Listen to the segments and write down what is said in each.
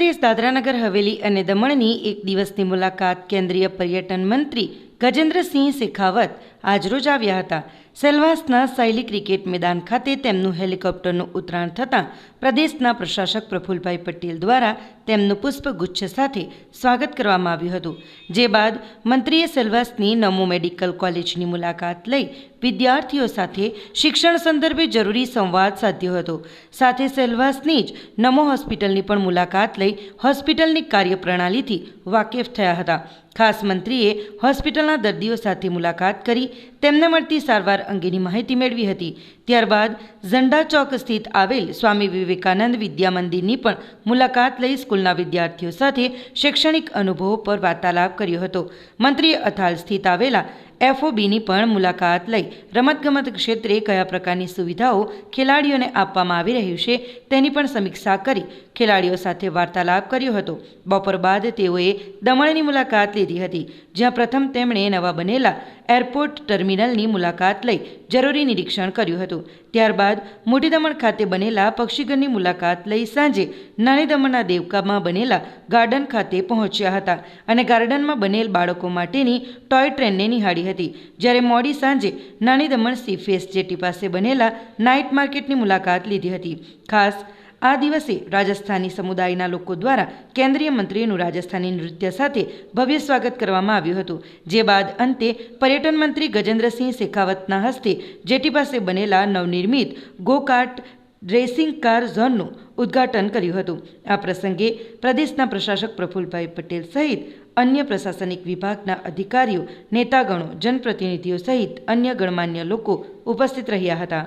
સંઘપ્રદેશ દાદરાનગર હવેલી અને દમણની એક દિવસની મુલાકાત કેન્દ્રીય પર્યટન મંત્રી ગજેન્દ્રસિંહ શેખાવત આજરોજ આવ્યા હતા. સેલવાસના સાયલી ક્રિકેટ મેદાન ખાતે તેમનું હેલિકોપ્ટરનું ઉતરાણ થતાં પ્રદેશના પ્રશાસક પ્રફુલભાઈ પટેલ દ્વારા તેમનું પુષ્પગુચ્છ સાથે સ્વાગત કરવામાં આવ્યું હતું. જે બાદ મંત્રીએ સેલવાસની નમો મેડિકલ કોલેજની મુલાકાત લઈ વિદ્યાર્થીઓ સાથે શિક્ષણ સંદર્ભે જરૂરી સંવાદ સાધ્યો હતો. સાથે સેલવાસની જ નમો હોસ્પિટલની પણ મુલાકાત લઈ હોસ્પિટલની કાર્યપ્રણાલીથી વાકેફ થયા હતા. ખાસ મંત્રીએ હોસ્પિટલના દર્દીઓ સાથે મુલાકાત કરી તેમને મળતી સારવાર અંગેની માહિતી મેળવી હતી. ત્યારબાદ ઝંડા ચોક સ્થિત આવેલ સ્વામી વિવેકાનંદ વિદ્યા મંદિરની પણ મુલાકાત લઈ સ્કૂલના વિદ્યાર્થીઓ સાથે શૈક્ષણિક અનુભવો પર વાર્તાલાપ કર્યો હતો. મંત્રીએ અથાલ સ્થિત આવેલા એફઓબીની પણ મુલાકાત લઈ રમતગમત ક્ષેત્રે કયા પ્રકારની સુવિધાઓ ખેલાડીઓને આપવામાં આવી રહ્યું છે તેની પણ સમીક્ષા કરી ખેલાડીઓ સાથે વાર્તાલાપ કર્યો હતો. બપોર બાદ તેઓએ દમણની મુલાકાત લીધી હતી, જ્યાં પ્રથમ તેમણે નવા બનેલા એરપોર્ટ ટર્મિનલની મુલાકાત લઈ જરૂરી નિરીક્ષણ કર્યું હતું. ત્યારબાદ મોટી દમણ ખાતે બનેલા પક્ષીઘરની મુલાકાત લઈ સાંજે નાની દમણના દેવકામાં બનેલા ગાર્ડન ખાતે પહોંચ્યા હતા અને ગાર્ડનમાં બનેલ બાળકો માટેની ટોય ટ્રેનને નિહાળી હતી. જ્યારે મોડી સાંજે નાની દમણ સીફેસ જેટી પાસે બનેલા નાઇટ માર્કેટની મુલાકાત લીધી હતી. ખાસ આ દિવસે રાજસ્થાની સમુદાયના લોકો દ્વારા કેન્દ્રીય મંત્રીનું રાજસ્થાની નૃત્ય સાથે ભવ્ય સ્વાગત કરવામાં આવ્યું હતું. જે બાદ અંતે પર્યટન મંત્રી ગજેન્દ્રસિંહ શેખાવતના હસ્તે જેટી પાસે બનેલા નવનિર્મિત ગોકાર્ટ રેસિંગ કાર ઝોનનું ઉદ્ઘાટન કર્યું હતું. આ પ્રસંગે પ્રદેશના પ્રશાસક પ્રફુલભાઈ પટેલ સહિત અન્ય પ્રશાસનિક વિભાગના અધિકારીઓ, નેતાગણો, જનપ્રતિનિધિઓ સહિત અન્ય ગણમાન્ય લોકો ઉપસ્થિત રહ્યા હતા.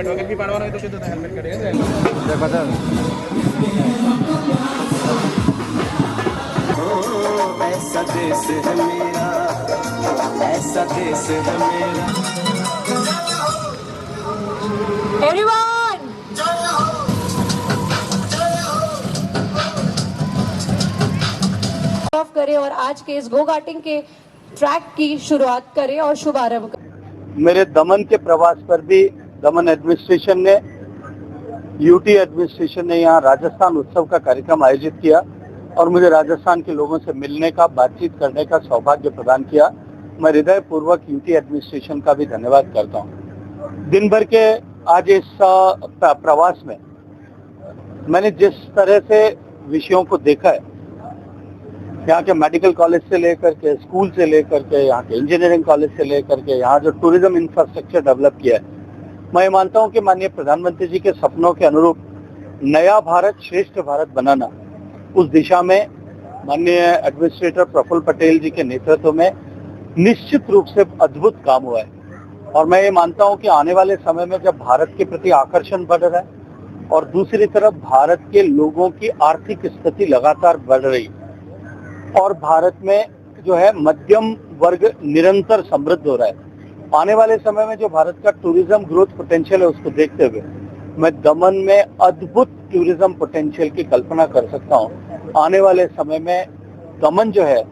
हेलमेट वगैरह भी तो हेलमेट ऐसा देश है मेरा ऐसा देश है मेरा। करें और आज के इस गोगाटिंग के ट्रैक की शुरुआत करें और शुभारंभ करें। मेरे दमन के प्रवास पर भी दमन एडमिनिस्ट्रेशन ने यूटी एडमिनिस्ट्रेशन ने यहाँ राजस्थान उत्सव का कार्यक्रम आयोजित किया और मुझे राजस्थान के लोगों से मिलने का, बातचीत करने का सौभाग्य प्रदान किया। मैं हृदय पूर्वक यूटी एडमिनिस्ट्रेशन का भी धन्यवाद करता हूँ। दिन भर के आज इस प्रवास में मैंने जिस तरह से विषयों को देखा है, यहाँ के मेडिकल कॉलेज से लेकर के स्कूल से लेकर के, यहाँ के इंजीनियरिंग कॉलेज से लेकर के, यहाँ जो टूरिज़्म इंफ्रास्ट्रक्चर डेवलप किया है मैं मानता हूँ कि माननीय प्रधानमंत्री जी के सपनों के अनुरूप नया भारत, श्रेष्ठ भारत बनाना, उस दिशा में माननीय एडमिनिस्ट्रेटर प्रफुल्ल पटेल जी के नेतृत्व में निश्चित रूप से अद्भुत काम हुआ है। और मैं ये मानता हूँ कि आने वाले समय में जब भारत के प्रति आकर्षण बढ़ रहा है और दूसरी तरफ़ भारत के लोगों की आर्थिक स्थिति लगातार बढ़ रही और भारत में जो है मध्यम वर्ग निरंतर समृद्ध हो रहा है आने वाले समय में जो भारत का टूरिज़्म ग्रोथ पोटेंशियल है उसको देखते हुए मैं दमन में अद्भुत टूरिज़्म पोटेंशियल की कल्पना कर सकता हूँ। आने वाले समय में दमन जो है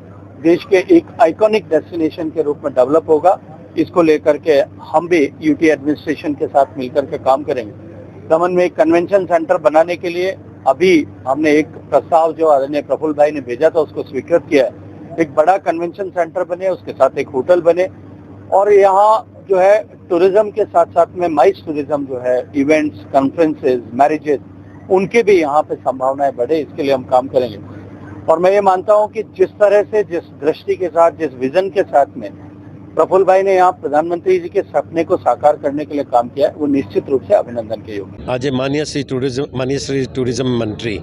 देश के एक आइकॉनिक डेस्टिनेशन के रूप में डेवलप होगा। इसको लेकर के हम भी यूटी एडमिनिस्ट्रेशन के साथ मिलकर के काम करेंगे। दमन में एक कन्वेंशन सेंटर बनाने के लिए अभी हमने एक प्रस्ताव जो आदरणीय प्रफुल्ल भाई ने भेजा था, उसको स्वीकृत किया है। एक बड़ा कन्वेंशन सेंटर बने, उसके साथ एक होटल बने और यहाँ जो है टूरिज्म के साथ साथ में माइस टूरिज्म जो है इवेंट्स कॉन्फ्रेंसेस मैरिजेस उनके भी यहाँ पे संभावनाएं बढ़े इसके लिए हम काम करेंगे और मैं ये मानता हूँ कि जिस तरह से जिस दृष्टि के साथ जिस विजन के साथ में प्रफुल्ल भाई ने यहाँ प्रधानमंत्री जी के सपने को साकार करने के लिए काम किया है वो निश्चित रूप से अभिनंदन के योग्य है। આજે માન્ય શ્રી ટુરિઝમ માન્ય શ્રી ટુરિઝમ મંત્રી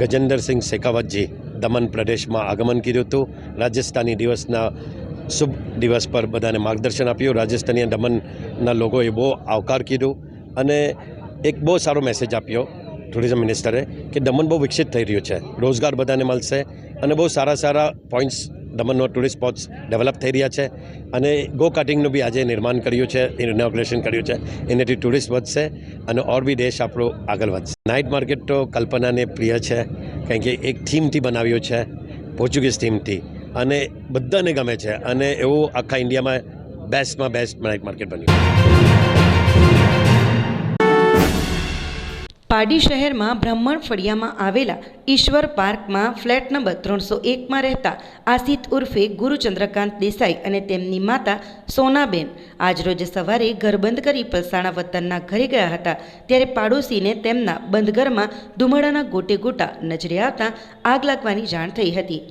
ગજેન્દ્રસિંહ શેખાવતજી દમણ પ્રદેશમાં આગમન કર્યું હતું રાજસ્થાની દિવસના શુભ દિવસ પર બધાને માર્ગદર્શન આપ્યું. રાજસ્થાની અને દમણના લોકોએ બહુ આવકાર કીધું અને એક બહુ સારો મેસેજ આપ્યો ટુરિઝમ મિનિસ્ટરે કે દમણ બહુ વિકસિત થઈ રહ્યું છે. રોજગાર બધાને મળશે અને બહુ સારા સારા પોઈન્ટ્સ દમણનો ટુરિસ્ટ સ્પોટ્સ ડેવલપ થઈ રહ્યા છે અને ગો કાર્ટિંગનું બી આજે નિર્માણ કર્યું છે ઇનોગ્રેશન કર્યું છે. એનાથી ટુરિસ્ટ વધશે અને ઓર બી દેશ આપણો આગળ વધશે. નાઇટ માર્કેટ તો કલ્પનાને પ્રિય છે, કારણ કે એક થીમથી બનાવ્યું છે પોર્ચુગીઝ થીમથી અને બધાને ગમે છે. અને એવું આખા ઇન્ડિયામાં બેસ્ટમાં બેસ્ટ નાઇટ માર્કેટ બન્યું. પાડી શહેરમાં બ્રાહ્મણ ફળિયામાં આવેલા ઈશ્વર પાર્કમાં ફ્લેટ નંબર ત્રણસો એકમાં રહેતા આસિત ઉર્ફે ગુરુચંદ્રકાંત દેસાઈ અને તેમની માતા સોનાબેન આજરોજ સવારે ઘર બંધ કરી પલસાણા વતનના ઘરે ગયા હતા. ત્યારે પાડોશીને તેમના બંધ ઘરમાં ધુમાડાના ગોટે ગોટા નજરે આવતા આગ લાગવાની જાણ થઈ હતી.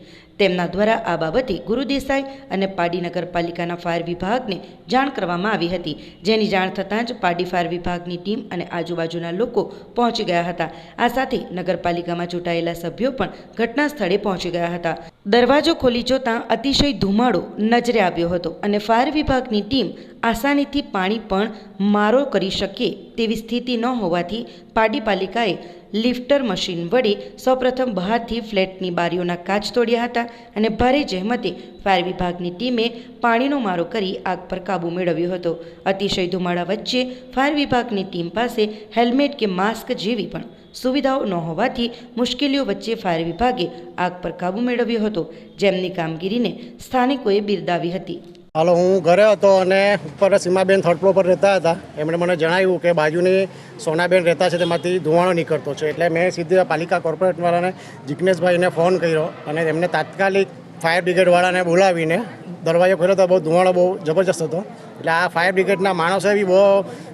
તેમના દ્વારા આ બાબતે ગુરુદેસાઈ અને પાડી નગરપાલિકાના ફાયર વિભાગને જાણ કરવામાં આવી હતી. જેની જાણ થતાં જ પાડી ફાયર વિભાગની ટીમ અને આજુબાજુના લોકો પહોંચી ગયા હતા. આ સાથે નગરપાલિકામાં ચૂંટાયેલા સભ્યો પણ ઘટના સ્થળે પહોંચી ગયા હતા. દરવાજો ખોલી જોતાં અતિશય ધુમાડો નજરે આવ્યો હતો અને ફાયર વિભાગની ટીમ આસાનીથી પાણી પણ મારો કરી શકે તેવી સ્થિતિ ન હોવાથી પાડી પાલિકાએ લિફ્ટર મશીન વડે સૌપ્રથમ બહારથી ફ્લેટની બારીઓના કાચ તોડ્યા હતા અને ભારે જહેમતે ફાયર વિભાગની ટીમે પાણીનો મારો કરી આગ પર કાબૂ મેળવ્યો હતો. અતિશય ધુમાડા વચ્ચે ફાયર વિભાગની ટીમ પાસે હેલ્મેટ કે માસ્ક જેવી પણ સુવિધાઓ ન હોવાથી મુશ્કેલીઓ વચ્ચે ફાયર વિભાગે આગ પર કાબૂ મેળવ્યો હતો, જેમની કામગીરીને સ્થાનિકોએ બિરદાવી હતી. હાલો, હું ઘરે હતો અને ઉપર સીમાબેન થર્ડ ફ્લોર પર રહેતા હતા. એમણે મને જણાવ્યું કે બાજુની સોનાબેન રહેતા છે, તેમાંથી ધુવાણો નીકળતો છે. એટલે મેં સીધી પાલિકા કોર્પોરેટવાળાને જિજ્ઞેશભાઈને ફોન કર્યો અને એમને તાત્કાલિક ફાયર બ્રિગેડવાળાને બોલાવીને દરવાજો ખોલ્યો તો બહુ ધુવાણો, બહુ જબરજસ્ત હતો. એટલે આ ફાયર બ્રિગેડના માણસોએ બી બહુ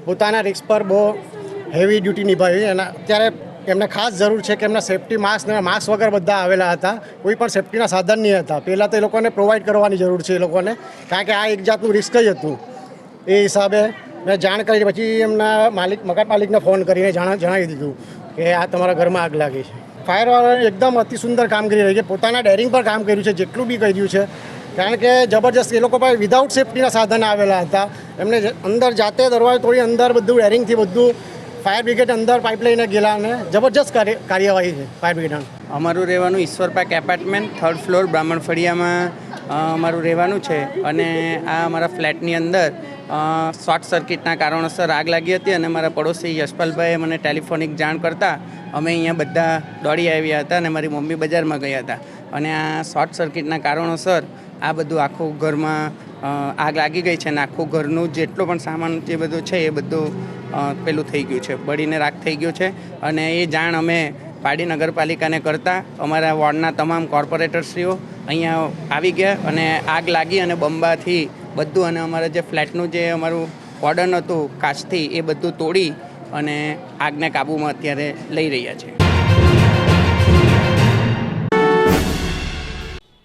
પોતાના રિસ્ક પર બહુ હેવી ડ્યુટી નિભાવી. અને અત્યારે એમને ખાસ જરૂર છે કે એમના સેફટી માસ્ક ને માસ્ક વગર બધા આવેલા હતા. કોઈ પણ સેફટીના સાધન નહીં હતા. પહેલાં તો એ લોકોને પ્રોવાઈડ કરવાની જરૂર છે એ લોકોને. કારણ કે આ એક જાતનું રિસ્ક જ હતું. એ હિસાબે મેં જાણ કરી, પછી એમના માલિક, મકાન માલિકને ફોન કરીને જણાવી દીધું કે આ તમારા ઘરમાં આગ લાગી છે. ફાયરવાળાએ એકદમ અતિ સુંદર કામગીરી રહી છે. પોતાના ડેરિંગ પર કામ કર્યું છે, જેટલું બી કર્યું છે. કારણ કે જબરજસ્ત એ લોકો પાસે વિધાઉટ સેફટીના સાધન આવેલા હતા. એમને અંદર જાતે દરવાજો તોડી અંદર બધું ડેરિંગથી બધું ફાયર બ્રિગેડ અંદર પાઇપ લઈને ગયેલા અને જબરજસ્ત કાર્ય, કાર્યવાહી છે ફાયર બ્રિગેડ અમારું રહેવાનું ઈશ્વર પાક એપાર્ટમેન્ટ થર્ડ ફ્લોર બ્રાહ્મણ ફળિયામાં અમારું રહેવાનું છે. અને આ અમારા ફ્લેટની અંદર શોર્ટ સર્કિટના કારણોસર આગ લાગી હતી અને મારા પડોશી યશપાલભાઈએ મને ટેલિફોનિક જાણ કરતાં અમે અહીંયા બધા દોડી આવ્યા હતા અને મારી મમ્મી બજારમાં ગયા હતા. અને આ શોર્ટ સર્કિટના કારણોસર આ બધું આખું ઘરમાં આગ લાગી ગઈ છે અને આખું ઘરનું જેટલો પણ સામાન જે બધું છે એ બધું પેલું થઈ ગયું છે, બળીને રાખ થઈ ગયું છે અને એ જાણ અમે પાડી નગરપાલિકાને કરતાં અમારા વોર્ડના તમામ કોર્પોરેટરશ્રીઓ અહીંયા આવી ગયા અને આગ લાગી અને બંબાથી બધું અને અમારા જે ફ્લેટનું જે અમારું વોર્ડન હતું કાચથી એ બધું તોડી અને આગને કાબૂમાં અત્યારે લઈ રહ્યા છે.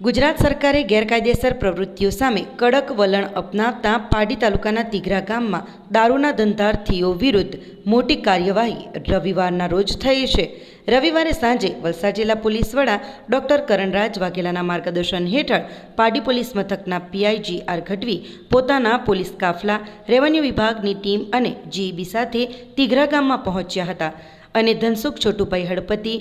ગુજરાત સરકારે ગેરકાયદેસર પ્રવૃત્તિઓ સામે કડક વલણ અપનાવતા પાડી તાલુકાના તિઘરા ગામમાં દારૂના ધંધાર્થીઓ વિરુદ્ધ મોટી કાર્યવાહી રવિવારના રોજ થઈ છે. રવિવારે સાંજે વલસાડ જિલ્લા પોલીસ વડા ડોક્ટર કરણરાજ વાઘેલાના માર્ગદર્શન હેઠળ પાડી પોલીસ મથકના P I G R Gadhvi, પોતાના પોલીસ કાફલા, રેવન્યુ વિભાગની ટીમ અને જીઈબી સાથે તિઘરા ગામમાં પહોંચ્યા હતા. અને ધનસુખ છોટુભાઈ હળપતિ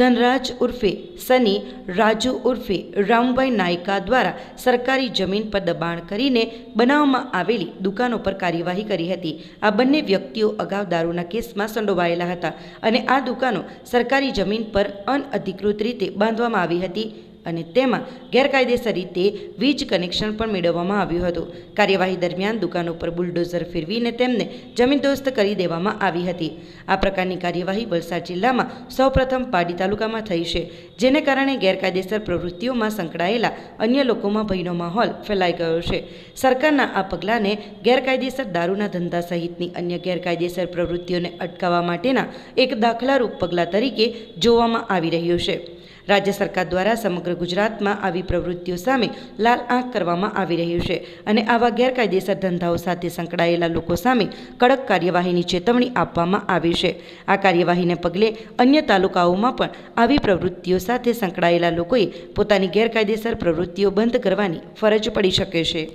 ધનરાજ ઉર્ફે સની, રાજુ ઉર્ફે રામભાઈ નાયકા દ્વારા સરકારી જમીન પર દબાણ કરીને બનાવવામાં આવેલી દુકાનો પર કાર્યવાહી કરી હતી. આ બંને વ્યક્તિઓ અગાઉ દારૂના કેસમાં સંડોવાયેલા હતા અને આ દુકાનો સરકારી જમીન પર અનઅધિકૃત રીતે બાંધવામાં આવી હતી. અને તેમાં ગેરકાયદેસર રીતે વીજ કનેક્શન પણ મેળવવામાં આવ્યું હતું. કાર્યવાહી દરમિયાન દુકાનો પર બુલડોઝર ફેરવીને તેમને જમીનદોસ્ત કરી દેવામાં આવી હતી. આ પ્રકારની કાર્યવાહી વલસાડ જિલ્લામાં સૌપ્રથમ પાડી તાલુકામાં થઈ છે, જેને કારણે ગેરકાયદેસર પ્રવૃત્તિઓમાં સંકળાયેલા અન્ય લોકોમાં ભયનો માહોલ ફેલાઈ ગયો છે. સરકારના આ પગલાંને ગેરકાયદેસર દારૂના ધંધા સહિતની અન્ય ગેરકાયદેસર પ્રવૃત્તિઓને અટકાવવા માટેના એક દાખલારૂપ પગલાં તરીકે જોવામાં આવી રહ્યું છે. રાજ્ય સરકાર દ્વારા સમગ્ર ગુજરાતમાં આવી પ્રવૃત્તિઓ સામે લાલ આંખ કરવામાં આવી રહ્યું છે અને આવા ગેરકાયદેસર ધંધાઓ સાથે સંકળાયેલા લોકો સામે કડક કાર્યવાહીની ચેતવણી આપવામાં આવી છે. આ કાર્યવાહીને પગલે અન્ય તાલુકાઓમાં પણ આવી પ્રવૃત્તિઓ સાથે સંકળાયેલા લોકોએ પોતાની ગેરકાયદેસર પ્રવૃત્તિઓ બંધ કરવાની ફરજ પડી શકે છે.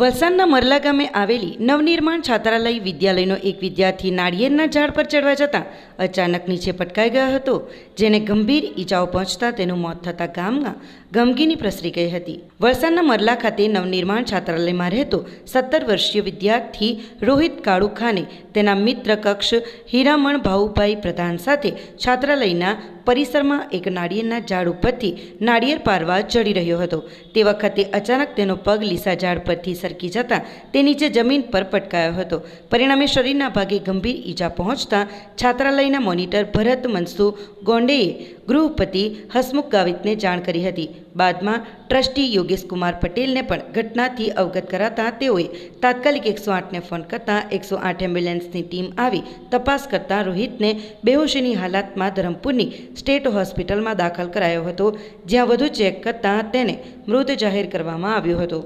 વલસાડના મરલા ગામે આવેલી નવનિર્માણ છાત્રાલય વિદ્યાલયનો એક વિદ્યાર્થી નાળિયેરના ઝાડ પર ચડવા જતાં અચાનક નીચે પટકાઈ ગયો હતો, જેને ગંભીર ઈજાઓ પહોંચતા તેનું મોત થતાં ગામમાં ગમગીની પ્રસરી ગઈ હતી. વલસાડના મરલા ખાતે નવનિર્માણ છાત્રાલયમાં રહેતો સત્તર વર્ષીય વિદ્યાર્થી રોહિત કાળુ ખાને તેના મિત્ર કક્ષ હીરામણ ભાઉભાઈ પ્રધાન સાથે છાત્રાલયના પરિસરમાં એક નાળિયેરના ઝાડ ઉપરથી નાળિયેર પારવા ચડી રહ્યો હતો. તે વખતે અચાનક તેનો પગ લીસા ઝાડ પરથી સરકી જતાં તે નીચે જમીન પર પટકાયો હતો. પરિણામે શરીરના ભાગે ગંભીર ઈજા પહોંચતા છાત્રાલયના મોનિટર ભરત મનસુ ગોંડેએ ગૃહપતિ હસમુખ ગાવિતને જાણ કરી હતી. બાદમાં ટ્રસ્ટી યોગેશ કુમાર પટેલને પણ ઘટનાથી અવગત કરાતા તેઓએ તાત્કાલિક એકસો આઠને ફોન કરતાં એકસો આઠ એમ્બ્યુલન્સની ટીમ આવી તપાસ કરતાં રોહિતને બેહોશીની હાલતમાં ધરમપુરની સ્ટેટ હોસ્પિટલમાં દાખલ કરાયો હતો, જ્યાં વધુ ચેક કરતાં તેને મૃત જાહેર કરવામાં આવ્યો હતો.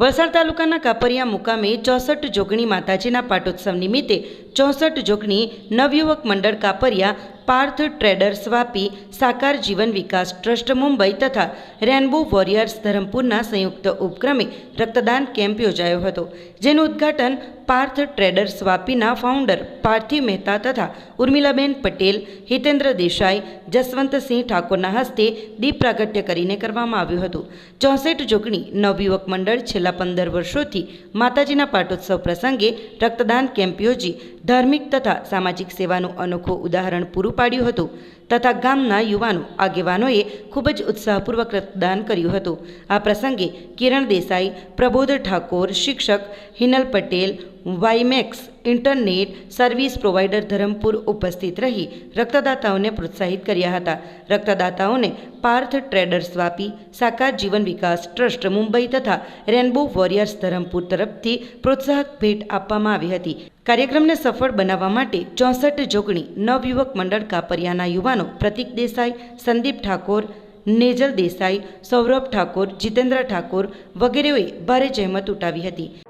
વલસાડ તાલુકાના કાપરિયા મુકામે ચોસઠ જોગણી માતાજીના પાટોત્સવ નિમિત્તે ચોસઠ જોગણી નવયુવક મંડળ કાપરિયા પાર્થ ટ્રેડર્સ વાપી સાકાર જીવન વિકાસ ટ્રસ્ટ મુંબઈ તથા રેનબો વોરિયર્સ ધરમપુરના સંયુક્ત ઉપક્રમે રક્તદાન કેમ્પ યોજાયો હતો. જેનું ઉદ્ઘાટન પાર્થ ટ્રેડર્સ વાપીના ફાઉન્ડર પાર્થિવ મહેતા તથા ઉર્મિલાબેન પટેલ, હિતેન્દ્ર દેસાઈ, જસવંતસિંહ ઠાકોરના હસ્તે દીપ પ્રાગટ્ય કરીને કરવામાં આવ્યું હતું. ચોસઠ જોગણી નવયુવક મંડળ છેલ્લા પંદર વર્ષોથી માતાજીના પાટોત્સવ પ્રસંગે રક્તદાન કેમ્પ યોજી ધાર્મિક તથા સામાજિક સેવાનું અનોખું ઉદાહરણ પૂરું પાડ્યું હતું. તથા ગામના યુવાનો આગેવાનોએ ખૂબ જ ઉત્સાહપૂર્વક રક્તદાન કર્યું હતું. આ પ્રસંગે કિરણ દેસાઈ, પ્રબોધ ઠાકોર, શિક્ષક Hinal Patel, WiMAX internet service provider Dharampur ઉપસ્થિત રહી રક્તદાતાઓને પ્રોત્સાહિત કર્યા હતા. રક્તદાતાઓને પાર્થ ટ્રેડર્સ વાપી, સાકાર જીવન વિકાસ ટ્રસ્ટ મુંબઈ તથા રેનબો વોરિયર્સ ધરમપુર તરફથી પ્રોત્સાહક ભેટ આપવામાં આવી હતી. કાર્યક્રમને સફળ બનાવવા માટે ચોસઠ જોગણી નવયુવક મંડળ કાપરિયાના યુવાનો પ્રતિક દેસાઈ, સંદીપ ઠાકોર, નેજલ દેસાઈ, સૌરભ ઠાકોર, જીતેન્દ્ર ઠાકોર વગેરેઓએ ભારે જહેમત ઉઠાવી હતી.